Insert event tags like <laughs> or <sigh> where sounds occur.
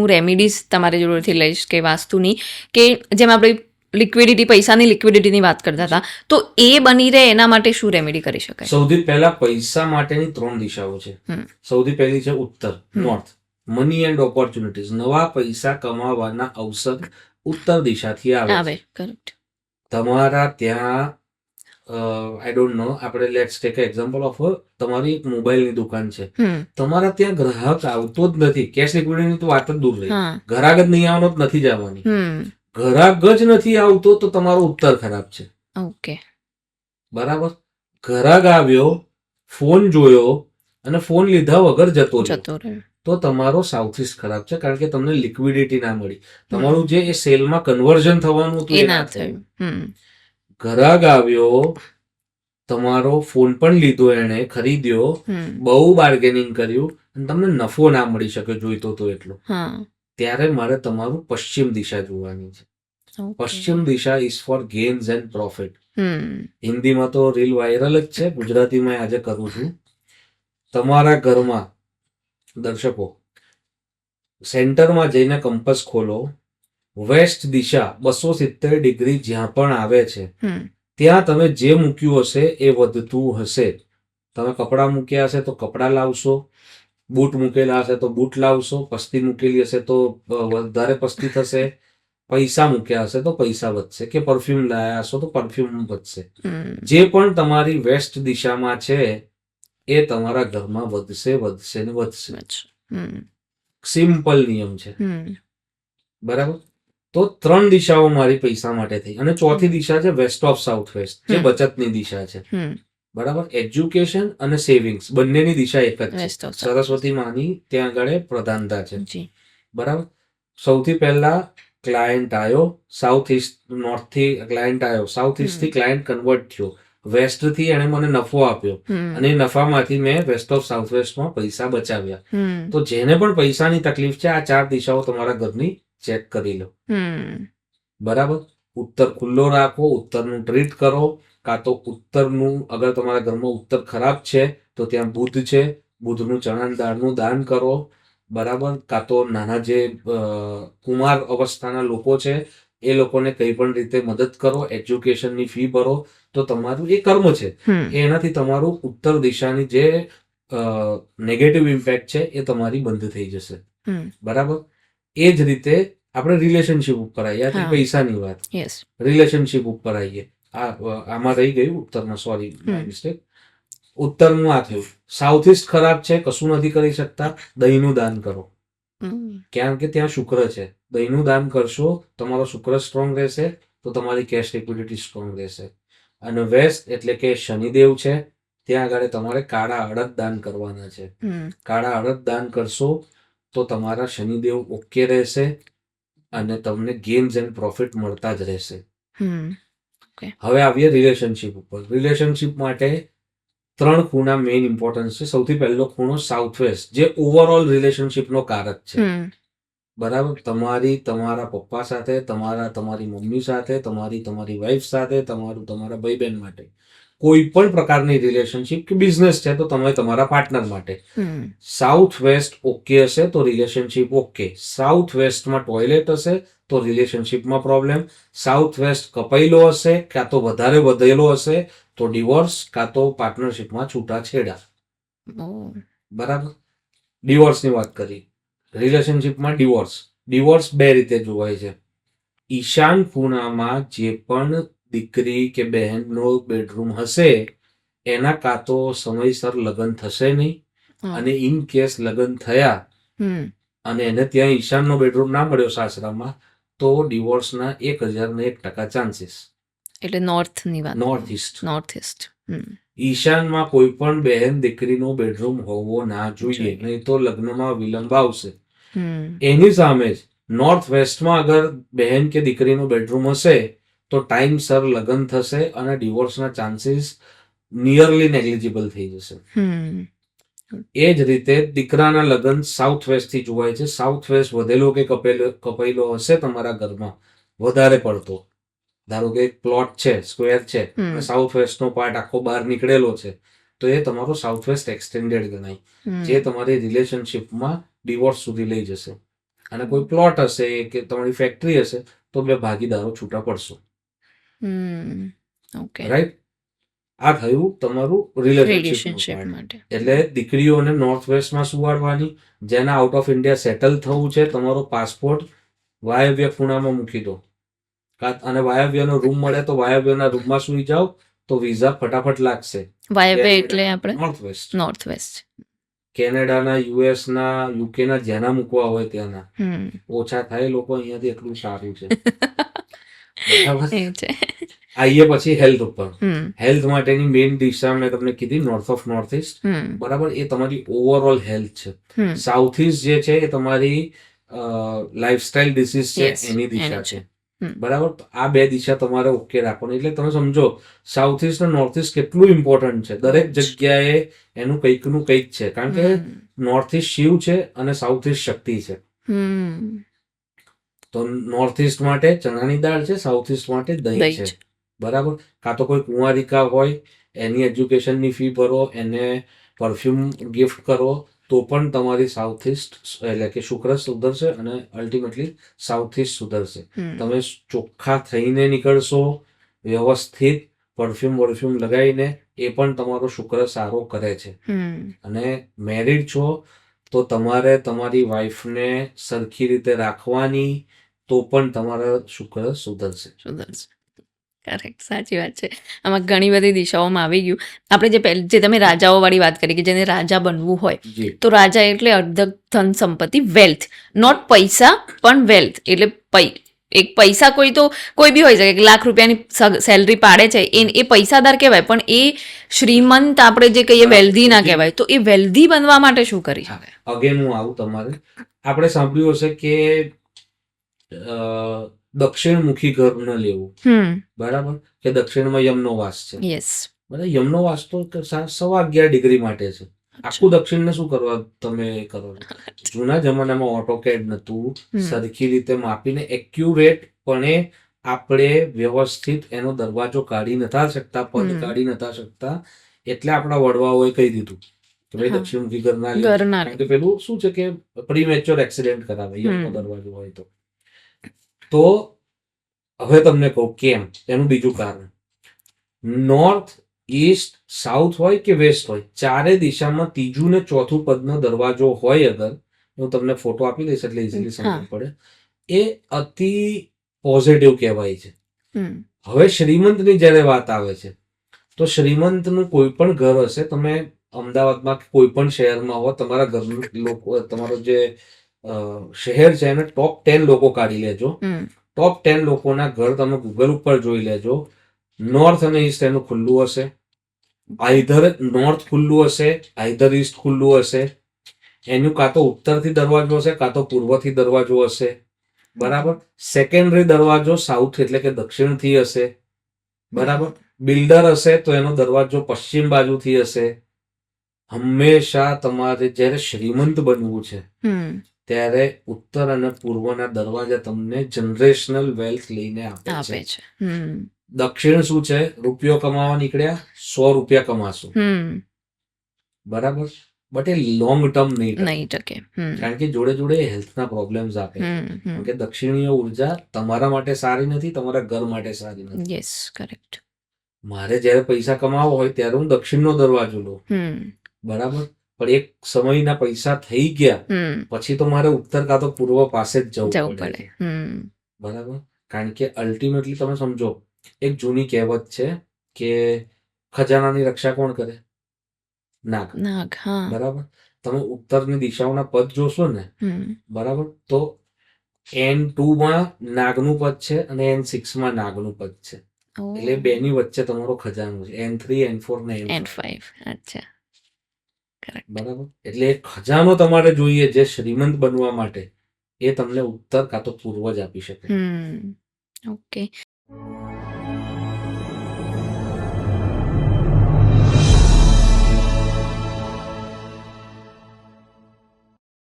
હું રેમિડીઝ તમારી જોડેથી લઈશ કે વાસ્તુની કે જેમ આપણે લિક્વિડિટી પૈસાની લિક્વિડિટીની વાત કરતા હતા તો એ બની રહે એના માટે શું રેમેડી કરી શકાય? સૌથી પહેલા પૈસા માટેની ત્રણ દિશાઓ છે. સૌથી પહેલી છે ઉત્તર નોર્થ મની એન્ડ ઓપોર્ચ્યુનિટીઝ નવા પૈસા કમાવાના અવસર ઉત્તર દિશાથી આવે તમારા ત્યાં આઈ ડોન્ટ નો આપણે લેટ્સ ટેક એક્ઝામ્પલ ઓફ તમારી એક મોબાઈલની દુકાન છે. તમારા ત્યાં ગ્રાહક આવતો જ નથી. કેશ લિક્વિડિટીની તો વાત જ દૂર રહી. ગ્રાહક જ નહીં આવવાનો જ નથી જવાની. ઘરાક ગ્રાહક જ નથી આવતો તો તમારો ઉત્તર ખરાબ છે. ઓકે. બરાબર? ગ્રાહક આવ્યો ફોન જોયો અને ફોન લીધા વગર જતો જતો રહ્યો. તો તમારો સાઉથ ઇસ્ટ ખરાબ છે કારણ કે તમને લિક્વિડિટી ના મળી. તમારું જે એ સેલમાં કન્વર્ઝન થવાનું હતું એ ના થયું. થયું આવ્યો તમારો ફોન પણ લીધો એણે ખરીદ્યો. બહુ બાર્ગેનિંગ કર્યું અને તમને નફો ના મળી શકે જોઈતો તો એટલો. ત્યારે મારે તમારું પશ્ચિમ દિશા જોવાની છે. પશ્ચિમ દિશા is for gains and profit હિન્દીમાં તો રીલ વાયરલ જ છે ગુજરાતીમાં આજે કરું છું. તમારા ઘરમાં દર્શકો સેન્ટરમાં જઈને કંપસ ખોલો. વેસ્ટ દિશા બસો સિત્તેર ડિગ્રી જ્યાં પણ આવે છે ત્યાં તમે જે મૂક્યું હશે એ વધતું હશે. તમે કપડાં મૂક્યા હશે તો કપડાં લાવશો બૂટ મૂકેલા હશે તો બૂટ લાવશો પસ્તી મૂકેલી હશે તો વધારે પસ્તી થશે પૈસા મૂક્યા હશે તો પૈસા વધશે કે પરફ્યુમ લાયા હશો તો પરફ્યુમ વધશે. જે પણ તમારી વેસ્ટ દિશામાં છે એ તમારા ઘરમાં વધશે વધશે ને વધશે. સિમ્પલ નિયમ છે. બરાબર? તો ત્રણ દિશાઓ મારી પૈસા માટે થઈ. અને ચોથી દિશા છે વેસ્ટ ઓફ સાઉથ વેસ્ટ જે બચતની દિશા છે. બરાબર? એજ્યુકેશન અને સેવિંગ્સ બંનેની દિશા એક જ છે. સરસ્વતી માની ત્યાં આગળ પ્રધાનતા છે. બરાબર? સૌથી પહેલા ક્લાયન્ટ આવ્યો સાઉથ ઇસ્ટ નોર્થથી ક્લાયન્ટ આવ્યો સાઉથ ઇસ્ટથી ક્લાયન્ટ કન્વર્ટ થયો. વેસ્ટથી એણે મને નફો આપ્યો. અને એ નફામાંથી મેં વેસ્ટ ઓફ સાઉથ વેસ્ટમાં પૈસા બચાવ્યા. તો જેને પણ પૈસાની તકલીફ છે આ ચાર દિશાઓ તમારા ઘરની ચેક કરી લો. બરાબર? ઉત્તર ખુલ્લો રાખો ઉત્તરને ટ્રીટ કરો કાં તો ઉત્તરનું અગર તમારા ઘરમાં ઉત્તર ખરાબ છે તો ત્યાં બુધ છે બુધનું ચણા દાળનું દાન કરો. બરાબર? કાં તો નાના જે કુમાર અવસ્થાના લોકો છે એ લોકોને કઈ પણ રીતે મદદ કરો એજ્યુકેશનની ફી ભરો તો તમારું એ કર્મ છે. એનાથી તમારું ઉત્તર દિશાની જે નેગેટિવ ઇમ્પેક્ટ છે એ તમારી બંધ થઈ જશે. બરાબર? એ જ રીતે આપણે રિલેશનશિપ ઉપર આવીએ. આ પૈસાની વાત. રિલેશનશિપ ઉપર આવીએ. આ આમાં રહી ગયું ઉત્તરમાં સોરી મિસ્ટેક ઉત્તરનું આ થયું. સાઉથ ઇસ્ટ ખરાબ છે કશું નથી કરી શકતા. દહીંનું દાન કરો. કારણ કે ત્યાં શુક્ર છે. દહીંનું દાન કરશો તમારો શુક્ર સ્ટ્રોંગ રહેશે તો તમારી કેશ લિક્વિડિટી સ્ટ્રોંગ રહેશે. અને વેસ્ટ એટલે કે શનિદેવ છે ત્યાં આગળ તમારે કાળા અડદ દાન કરવાના છે. કાળા અડદ દાન કરશો તો તમારા શનિદેવ ઓકે રહેશે અને તમને ગેમ્સ એન્ડ પ્રોફિટ મળતા જ રહેશે. હવે આવીએ રિલેશનશિપ ઉપર. રિલેશનશિપ માટે ત્રણ ખૂણા મેઇન ઇમ્પોર્ટન્સ છે. સૌથી પહેલો ખૂણો સાઉથ વેસ્ટ જે ઓવરઓલ રિલેશનશિપનો કારક છે. બરાબર? તમારી તમારા પપ્પા સાથે તમારા તમારી મમ્મી સાથે તમારી તમારી વાઈફ સાથે તમારું તમારા ભાઈ બહેન માટે. કોઈ પણ પ્રકારની રિલેશનશિપ કે બિઝનેસ છે તો તમે તમારા પાર્ટનર માટે. સાઉથ વેસ્ટ ઓકે હશે તો રિલેશનશિપ ઓકે સાઉથ વેસ્ટમાં ટોયલેટ હશે તો રિલેશનશિપમાં પ્રોબ્લેમ સાઉથ વેસ્ટ કપાયેલો હશે કાં તો વધારે વધેલો હશે તો ડિવોર્સ કાં તો પાર્ટનરશિપમાં છૂટાછેડા. છેડા બરાબર? ડિવોર્સની વાત કરી. રિલેશનશિપમાં ડિવોર્સ ડિવોર્સ બે રીતે જોવાય છે. ઈશાન ખૂણામાં જે પણ દીકરી કે બહેનનો બેડરૂમ હશે એના કાં તો સમયસર લગ્ન થશે નહીં અને ઇન કેસ લગ્ન થયા અને એને ત્યાં ઈશાનનો બેડરૂમ ના મળ્યો સાસરામાં તો ડિવોર્સના એક હજાર ને એક ટકા ચાન્સીસ. એટલે નોર્થની વાત. નોર્થ ઇસ્ટ નોર્થ ઇસ્ટ ઈશાનમાં કોઈ પણ બહેન દીકરીનો બેડરૂમ હોવો ના જોઈએ જોઈએ. નહીં તો લગ્નમાં વિલંબ આવશે. એની સામે જ નોર્થ વેસ્ટમાં અગર બહેન કે દીકરીનો બેડરૂમ હશે તો ટાઈમસર લગ્ન થશે અને ડિવોર્સના ચાન્સીસ નિયરલી નેગ્લિજિબલ થઈ જશે. એ જ રીતે દીકરાના લગ્ન સાઉથ વેસ્ટથી જોવાય છે. સાઉથ વેસ્ટ વધેલો કે કપેલો કપાયેલો હશે તમારા ઘરમાં. વધારે પડતો. ધારો કે એક પ્લોટ છે સ્ક્વેર છે. સાઉથ વેસ્ટનો પાર્ટ આખો બહાર નીકળેલો છે તો એ તમારો સાઉથ વેસ્ટ એક્સટેન્ડેડ ગણાય. જે તમારી રિલેશનશિપમાં ડિવોર્સ સુધી લઈ જશે. અને કોઈ પ્લોટ હશે કે તમારી ફેક્ટરી હશે તો બે ભાગીદારો છૂટા પડશો. ઓકે રાઈટ આ થયું તમારું રિલેશનશિપ માટે. એટલે દીકરીઓને નોર્થ વેસ્ટમાં સુવાડવાની જેના આઉટ ઓફ ઇન્ડિયા સેટલ થવું છે તમારો પાસપોર્ટ વાયવ્ય ખૂણામાં મૂકી દો. અને વાયવ્યનો રૂમ મળે તો વાયવ્યના રૂમમાં સુઈ જાઓ તો વિઝા ફટાફટ લાગશે. વાયવ્ય એટલે આપણે નોર્થ વેસ્ટ નોર્થ વેસ્ટ કેનેડાના યુએસના યુકેના જેના મૂકવા હોય ત્યાંના ઓછા થાય લોકો અહીંયાથી એટલું સારું છે. <laughs> આઈએ પછી હેલ્થ ઉપર. હેલ્થ માટેની મેઇન દિશા મેં તમને કીધી નોર્થ ઓફ નોર્થ ઇસ્ટ બરાબર? એ તમારી ઓવરઓલ હેલ્થ છે. સાઉથ ઇસ્ટ જે છે એ તમારી લાઇફસ્ટાઇલ ડિસીઝ છે એની દિશા છે. બરાબર? આ બે દિશા તમારે ઓકે રાખવાની. એટલે તમે સમજો સાઉથ ઇસ્ટ અને નોર્થ ઇસ્ટ કેટલું ઇમ્પોર્ટન્ટ છે. દરેક જગ્યાએ એનું કંઈકનું કંઈક છે. કારણ કે નોર્થ ઇસ્ટ શિવ છે અને સાઉથ ઇસ્ટ શક્તિ છે. તો નોર્થ ઇસ્ટ માટે ચણાની દાળ છે સાઉથ ઇસ્ટ માટે દહીં છે. બરાબર? કાં તો કોઈ કુંવારિકા હોય એની એજ્યુકેશનની ફી ભરો એને પરફ્યુમ ગિફ્ટ કરો તો પણ તમારી સાઉથ ઇસ્ટ એટલે કે શુક્ર સુધરશે અને અલ્ટિમેટલી સાઉથ ઇસ્ટ સુધરશે. તમે ચોખ્ખા થઈને નીકળશો વ્યવસ્થિત પરફ્યુમ વર્ફ્યુમ લગાવીને એ પણ તમારો શુક્ર સારો કરે છે. અને મેરિડ છો તો તમારે તમારી વાઈફને સરખી રીતે રાખવાની તો પણ તમારા શુક્ર સુધરશે. સુધરશે. કરેક્ટ સાચી વાત છે. આમાં ઘણી બધી દિશાઓમાં આવી ગયું. આપણે જે પહેલ જે તમે રાજાઓ વાળી વાત કરી કે જેને રાજા બનવું હોય તો રાજા એટલે અર્ધ ધન સંપત્તિ વેલ્થ નોટ પૈસા પણ વેલ્થ એટલે પૈ એક પૈસા કોઈ તો કોઈ બી હોઈ શકે. કે લાખ રૂપિયાની સેલરી પાડે છે એ એ પૈસાદાર કહેવાય પણ એ શ્રીમંત આપણે જે કહીએ વેલ્ધી ના કહેવાય તો એ વેલ્ધી બનવા માટે શું કરી શકાય અગેન હું આવું તમારે. આપણે સાંભળ્યું હશે કે દક્ષિણમુખી ઘર ન લેવું. બરાબર? કે દક્ષિણમાં યમનો વાસ છે બરાબર? યમનો વાસ તો સવા અગિયાર ડિગ્રી માટે છે. આખું દક્ષિણને શું કરવા તમે કરો? જૂના જમાનામાં ઓટોકેડ નતું સરખી રીતે માપીને એક્યુરેટ પણે આપણે વ્યવસ્થિત એનો દરવાજો કાઢી નતા શકતા પદ કાઢી નતા શકતા. એટલે આપણા વડવાઓએ કહી દીધું કે ભાઈ. દક્ષિણમુખી ઘર ના લેવું. ઘર ના કારણ કે પેલું શું છે કે પ્રીમેચ્યોર એક્સિડન્ટ કરાવે દરવાજો હોય તો. તો હવે તમને કહું કેમ? એનું બીજું કારણ. નોર્થ ઈસ્ટ સાઉથ હોય કે વેસ્ટ હોય ચારે દિશામાં ત્રીજું ને ચોથું પદનો દરવાજો હોય અગર હું તમને ફોટો આપી દઈશ એટલે ઇઝીલી સમજ પડે. એ અતિ પોઝિટિવ કહેવાય છે. હવે શ્રીમંતની જ્યારે વાત આવે છે તો શ્રીમંતનું કોઈ પણ ઘર હશે તમે અમદાવાદમાં કોઈ પણ શહેરમાં હો તમારા ઘરનું લોકો તમારો જે શહેર છે એને ટોપ ટેન લોકો કાઢી લેજો. ટોપ ટેન લોકોના ઘર તમે ગૂગલ ઉપર જોઈ લેજો. નોર્થ અને ઈસ્ટ એનું ખુલ્લું હશે. આઈધર નોર્થ ખુલ્લું હશે આઈધર ઈસ્ટ ખુલ્લું હશે. એનું કાં તો ઉત્તરથી દરવાજો હશે કાં તો પૂર્વથી દરવાજો હશે. બરાબર? સેકન્ડરી દરવાજો સાઉથ એટલે કે દક્ષિણથી હશે. બરાબર? બિલ્ડર હશે તો એનો દરવાજો પશ્ચિમ બાજુથી હશે. હંમેશા તમારે જ્યારે શ્રીમંત બનવું છે ત્યારે ઉત્તર અને પૂર્વના દરવાજા તમને જનરેશનલ વેલ્થ લઈને આપે છે. દક્ષિણ શું છે? રૂપિયો કમાવા નીકળ્યા સો રૂપિયા કમાશો. બરાબર? બટ એ લોંગ ટર્મ નહીં નહીં ટકે. કારણ કે જોડે જોડે હેલ્થના પ્રોબ્લેમ્સ આપે કારણ કે દક્ષિણીય ઊર્જા તમારા માટે સારી નથી તમારા ઘર માટે સારી નથી. યસ કરેક્ટ મારે જ્યારે પૈસા કમાવો હોય ત્યારે હું દક્ષિણનો દરવાજો લઉં. બરાબર? પણ એક સમયના પૈસા થઈ ગયા પછી તો મારે ઉત્તર કાં તો પૂર્વ પાસે જ જવું પડે બરાબર? કારણ કે અલ્ટિમેટલી તમે સમજો એક જૂની કહેવત છે કે ખજાનાની રક્ષા કોણ કરે? નાગ. નાગ બરાબર? તમે ઉત્તરની દિશાઓના પદ જોશો ને બરાબર? તો એન ટુ માં નાગનું પદ છે અને એન સિક્સમાં નાગનું પદ છે. એટલે બેની વચ્ચે તમારો ખજાનો છે. એન થ્રી એન ફોર ને એન ફાઈવ અચ્છા. બરાબર? એટલે ખજાનો તમારે જોઈએ જે શ્રીમંત બનવા માટે, એ તમને ઉત્તર કાં તો પૂર્વજ આપી શકે. ઓકે.